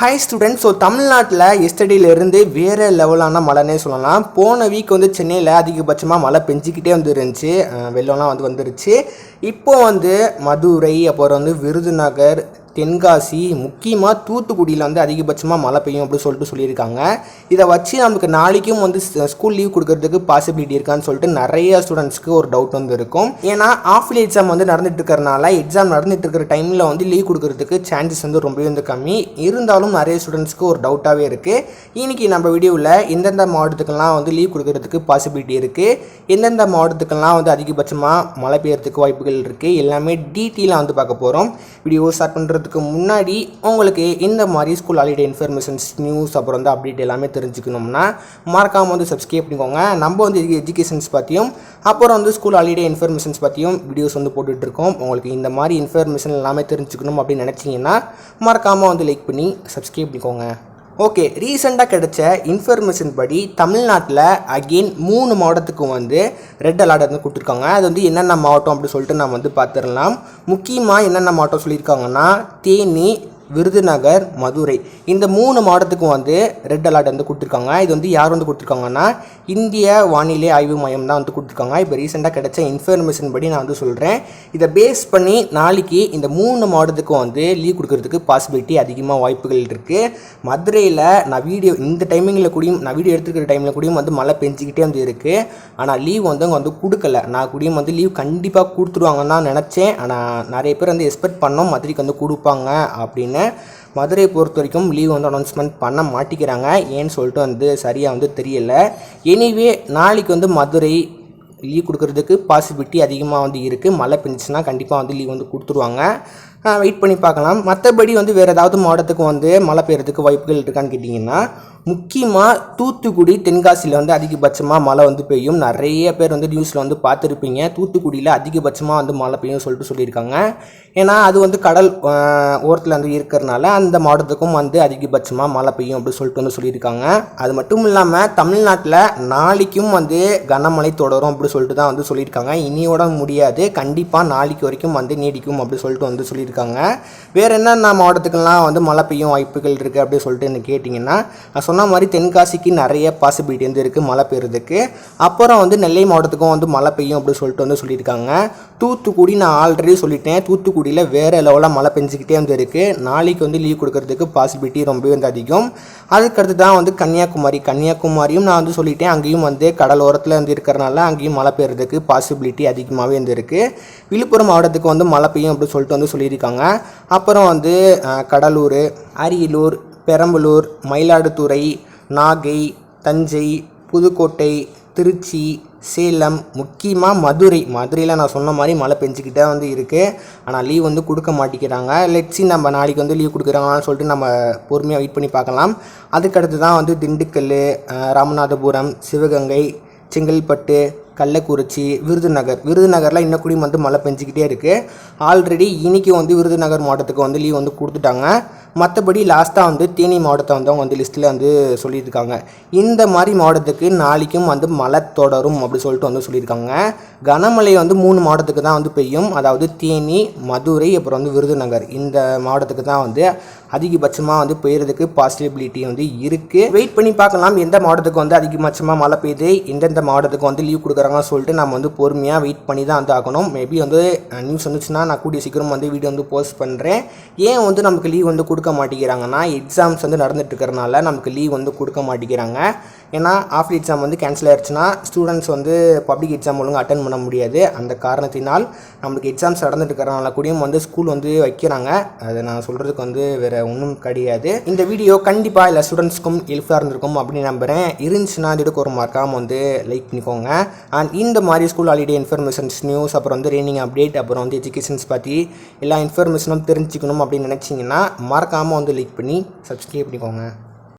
High students so தமிழ்நாட்டில் எஸ்டடியிலேருந்து வேறு லெவலான மழைனே சொல்லலாம். போன வீக் வந்து சென்னையில் அதிகபட்சமாக மழை பெஞ்சிக்கிட்டே வந்து இருந்துச்சு வெள்ளம்லாம் வந்து வந்துருச்சு. இப்போ வந்து மதுரை அப்புறம் வந்து விருதுநகர் தென்காசி முக்கியமாக தூத்துக்குடியில் வந்து அதிகபட்சமாக மழை பெய்யும் அப்படின்னு சொல்லிட்டு சொல்லியிருக்காங்க. இதை வச்சு நமக்கு நாளைக்கும் வந்து ஸ்கூல் லீவ் கொடுக்கறதுக்கு பாசிபிலிட்டி இருக்கான்னு சொல்லிட்டு நிறைய ஸ்டூடெண்ட்ஸ்க்கு ஒரு டவுட் வந்து இருக்கும். ஏன்னா ஆஃப்லி எக்ஸாம் வந்து நடந்துட்டு இருக்கிறனால எக்ஸாம் நடந்துட்டு இருக்கிற டைமில் வந்து லீவ் கொடுக்கறதுக்கு சான்சஸ் வந்து ரொம்பவே வந்து கம்மி. இருந்தாலும் நிறைய ஸ்டூடெண்ட்ஸ்க்கு ஒரு டவுட்டாகவே இருக்குது இன்னைக்கு நம்ம வீடியோவில் எந்தெந்த மாவட்டத்துக்கெல்லாம் வந்து லீவ் கொடுக்கறதுக்கு பாசிபிலிட்டி இருக்குது எந்தெந்த மாவட்டத்துக்கெல்லாம் வந்து அதிகபட்சமாக மழை பெய்யறதுக்கு வாய்ப்புகள் இருக்குது எல்லாமே டீட்டெயிலாக வந்து பார்க்க போகிறோம் வீடியோ ஸ்டார்ட் பண்ணுறதுக்கு முன்னாடி உங்களுக்கு இந்த மாதிரி ஸ்கூல் ஹாலிடே இன்ஃபர்மேஷன்ஸ் நியூஸ் அப்புறம் வந்து அப்டேட் எல்லாமே தெரிஞ்சுக்கணும்னா மறக்காமல் வந்து சப்ஸ்கிரைப் பண்ணிக்கோங்க. நம்ம வந்து எஜுகேஷன்ஸ் பற்றியும் அப்புறம் வந்து ஸ்கூல் ஹாலிடே இன்ஃபர்மேஷன்ஸ் பற்றியும் வீடியோஸ் வந்து போட்டுட்ருக்கோம். உங்களுக்கு இந்த மாதிரி இன்ஃபர்மேஷன் எல்லாமே தெரிஞ்சுக்கணும் அப்படின்னு நினச்சிங்கன்னா மறக்காமல் வந்து லைக் பண்ணி சப்ஸ்கிரைப் பண்ணிக்கோங்க. ஓகே ரீசெண்டாக கிடைச்ச இன்ஃபர்மேஷன் படி தமிழ்நாட்டில் அகெயின் மூணு மாவட்டத்துக்கும் வந்து ரெட் அலர்ட் வந்து கொடுத்துருக்காங்க. அது வந்து என்னென்ன மாவட்டம் அப்படின்னு சொல்லிட்டு நம்ம வந்து பார்த்துடலாம். முக்கியமாக என்னென்ன மாவட்டம் சொல்லியிருக்காங்கன்னா தேனி விருதுநகர் மதுரை. இந்த மூணு மாவட்டத்துக்கும் வந்து ரெட் அலர்ட் வந்து கொடுத்துருக்காங்க. இது வந்து யார் வந்து கொடுத்துருக்காங்கன்னா இந்திய வானிலை ஆய்வு மையம் தான் வந்து கொடுத்துருக்காங்க. இப்போ ரீசெண்டாக கிடைச்ச இன்ஃபர்மேஷன் படி நான் வந்து சொல்கிறேன் இதை பேஸ் பண்ணி நாளைக்கு இந்த மூணு மாவட்டத்துக்கும் வந்து லீவ் கொடுக்கறதுக்கு பாசிபிலிட்டி அதிகமாக வாய்ப்புகள் இருக்குது மதுரையில் நான் வீடியோ இந்த டைமிங்கில் கூடயும் நான் வீடியோ எடுத்துக்கிற டைமில் கூடயும் வந்து மழை பெஞ்சிக்கிட்டே வந்து இருக்குது ஆனால் லீவ் வந்து அவங்க வந்து கொடுக்கல. நான் கூடயும் வந்து லீவ் கண்டிப்பாக கொடுத்துருவாங்கன்னு தான் நினச்சேன். ஆனால் நிறைய பேர் வந்து எக்ஸ்பெக்ட் பண்ணோம் மதுரைக்கு வந்து கொடுப்பாங்க அப்படின்னு மதுரையை பொறுத்த வரைக்கும் லீவ் வந்து அனௌன்ஸ்மெண்ட் பண்ண மாட்டிக்கிறாங்க. ஏன்னு சொல்லிட்டு வந்து சரியாக வந்து தெரியல. எனிவே நாளைக்கு வந்து மதுரை லீவ் கொடுக்கறதுக்கு பாசிபிலிட்டி அதிகமாக வந்து இருக்குது மழை பெஞ்சுச்சுன்னா கண்டிப்பாக வந்து லீவ் வந்து கொடுத்துருவாங்க. வெயிட் பண்ணி பார்க்கலாம். மற்றபடி வந்து வேறு ஏதாவது மாவட்டத்துக்கு வந்து மழை பெய்யறதுக்கு வாய்ப்புகள் இருக்கான்னு கேட்டிங்கன்னா முக்கியமாக தூத்துக்குடி தென்காசியில் வந்து அதிகபட்சமாக மழை வந்து பெய்யும். நிறைய பேர் வந்து நியூஸில் வந்து பார்த்துருப்பீங்க. தூத்துக்குடியில் அதிகபட்சமாக வந்து மழை பெய்யும் சொல்லிட்டு சொல்லியிருக்காங்க. ஏன்னா அது வந்து கடல் ஓரத்தில் வந்து இருக்கிறனால அந்த மாவட்டத்துக்கும் வந்து அதிகபட்சமாக மழை பெய்யும் அப்படின்னு சொல்லிட்டு வந்து சொல்லியிருக்காங்க. அது மட்டும் இல்லாமல் தமிழ்நாட்டில் நாளைக்கும் வந்து கனமழை தொடரும் அப்படின்னு சொல்லிட்டு தான் வந்து சொல்லியிருக்காங்க. இனியோட முடியாது. கண்டிப்பாக நாளைக்கு வரைக்கும் வந்து நீடிக்கும் அப்படின்னு சொல்லிட்டு வந்து சொல்லியிருக்காங்க. வேறு என்னென்ன மாவட்டத்துக்கெல்லாம் வந்து மழை பெய்யும் வாய்ப்புகள் இருக்குது அப்படின்னு சொல்லிட்டு என்ன கேட்டிங்கன்னா நான் சொன்ன மாதிரி தென்காசிக்கு நிறைய பாசிபிலிட்டி வந்து இருக்குது மழை பெய்யறதுக்கு. அப்புறம் வந்து நெல்லை மாவட்டத்துக்கும் வந்து மழை பெய்யும் அப்படின்னு சொல்லிட்டு வந்து சொல்லியிருக்காங்க. தூத்துக்குடி நான் ஆல்ரெடி சொல்லிட்டேன். தூத்துக்குடியில் வேறு லெவலில் மழை பெஞ்சிக்கிட்டே வந்து இருக்குது நாளைக்கு வந்து லீவ் கொடுக்கறதுக்கு பாசிபிலிட்டி ரொம்பவே வந்து அதிகம். அதுக்கடுத்து தான் வந்து கன்னியாகுமரி. கன்னியாகுமரியும் நான் வந்து சொல்லிட்டேன். அங்கேயும் வந்து கடலோரத்தில் வந்து இருக்கிறனால அங்கேயும் மழை பெய்யறதுக்கு பாசிபிலிட்டி அதிகமாகவே வந்து இருக்குது விழுப்புரம் மாவட்டத்துக்கு வந்து மழை பெய்யும் அப்படின்னு சொல்லிட்டு வந்து சொல்லியிருக்காங்க. அப்புறம் வந்து கடலூர் அரியலூர் பெரம்பலூர் மயிலாடுதுறை நாகை தஞ்சை புதுக்கோட்டை திருச்சி சேலம் முக்கியமாக மதுரை. மதுரையில் நான் சொன்ன மாதிரி மழை பெஞ்சிக்கிட்டே வந்து இருக்குது ஆனால் லீவ் வந்து கொடுக்க மாட்டேங்கிறாங்க. லெட்ஸி நம்ம நாளைக்கு வந்து லீவ் கொடுக்குறாங்களான்னு சொல்லிட்டு நம்ம பொறுமையாக வெயிட் பண்ணி பார்க்கலாம். அதுக்கடுத்து தான் வந்து திண்டுக்கல் ராமநாதபுரம் சிவகங்கை செங்கல்பட்டு கள்ளக்குறிச்சி விருதுநகர். விருதுநகரில் இன்னும் கூடியும் வந்து மழை பெஞ்சிக்கிட்டே இருக்குது ஆல்ரெடி இன்றைக்கி வந்து விருதுநகர் மாவட்டத்துக்கு வந்து லீவ் வந்து கொடுத்துட்டாங்க. மற்றபடி லாஸ்ட்டாக வந்து தேனி மாவட்டத்தை வந்து அவங்க வந்து லிஸ்ட்டில் வந்து சொல்லியிருக்காங்க. இந்த மாதிரி மாவட்டத்துக்கு நாளைக்கும் வந்து மழை தொடரும் அப்படி சொல்லிட்டு வந்து சொல்லியிருக்காங்க. கனமழை வந்து மூணு மாவட்டத்துக்கு தான் வந்து பெய்யும். அதாவது தேனி மதுரை அப்புறம் வந்து விருதுநகர். இந்த மாவட்டத்துக்கு தான் வந்து அதிகபட்சமாக வந்து பெய்யறதுக்கு பாசிபிலிட்டி வந்து இருக்குது வெயிட் பண்ணி பார்க்கலாம். எந்த மாவட்டத்துக்கு வந்து அதிகபட்சமாக மழை பெய்யுது? எந்தெந்த மாவட்டத்துக்கு வந்து லீவ் கொடுக்குறாங்கன்னு சொல்லிட்டு நம்ம வந்து பொறுமையாக வெயிட் பண்ணி தான் வந்து ஆகணும். மேபி வந்து நியூஸ் வந்துச்சுன்னா நான் கூடிய சீக்கிரம் வந்து வீடியோ வந்து போஸ்ட் பண்ணுறேன் ஏன் வந்து நமக்கு லீவ் வந்து கொடு கொடுக்க மாட்டேங்கிறாங்கன்னா எக்ஸாம்ஸ் வந்து நடந்துட்டு இருக்கிறனால நமக்கு லீவ் வந்து கொடுக்க மாட்டேங்கிறாங்க. ஏன்னா ஆஃப்லி எக்ஸாம் வந்து கேன்சல் ஆயிடுச்சுன்னா ஸ்டூடெண்ட்ஸ் வந்து பப்ளிக் எக்ஸாம் ஒழுங்காக அட்டன் பண்ண முடியாது. அந்த காரணத்தினால் நம்மளுக்கு எக்ஸாம்ஸ் நடந்துட்டு இருக்கிறனால கூடயும் வந்து ஸ்கூல் வந்து வைக்கிறாங்க. அதை நான் சொல்கிறதுக்கு வந்து வேறு ஒன்றும் கிடையாது. இந்த வீடியோ கண்டிப்பாக எல்லா ஸ்டூடெண்ட்ஸ்க்கும் ஹெல்ப்ஃபுல்லாக இருந்திருக்கும் அப்படின்னு நம்புகிறேன் இருந்துச்சுன்னா இதுக்கு ஒரு மறக்காமல் வந்து லைக் பண்ணிக்கோங்க. அண்ட் இந்த மாதிரி ஸ்கூல் ஹாலிடே இன்ஃபர்மேஷன்ஸ் நியூஸ் அப்புறம் வந்து ட்ரைனிங் அப்டேட் அப்புறம் வந்து எஜுகேஷன்ஸ் பற்றி எல்லா இன்ஃபர்மேஷனும் தெரிஞ்சுக்கணும் அப்படின்னு நினச்சிங்கன்னா மறக்காமல் வந்து லைக் பண்ணி சப்ஸ்கிரைப் பண்ணிக்கோங்க.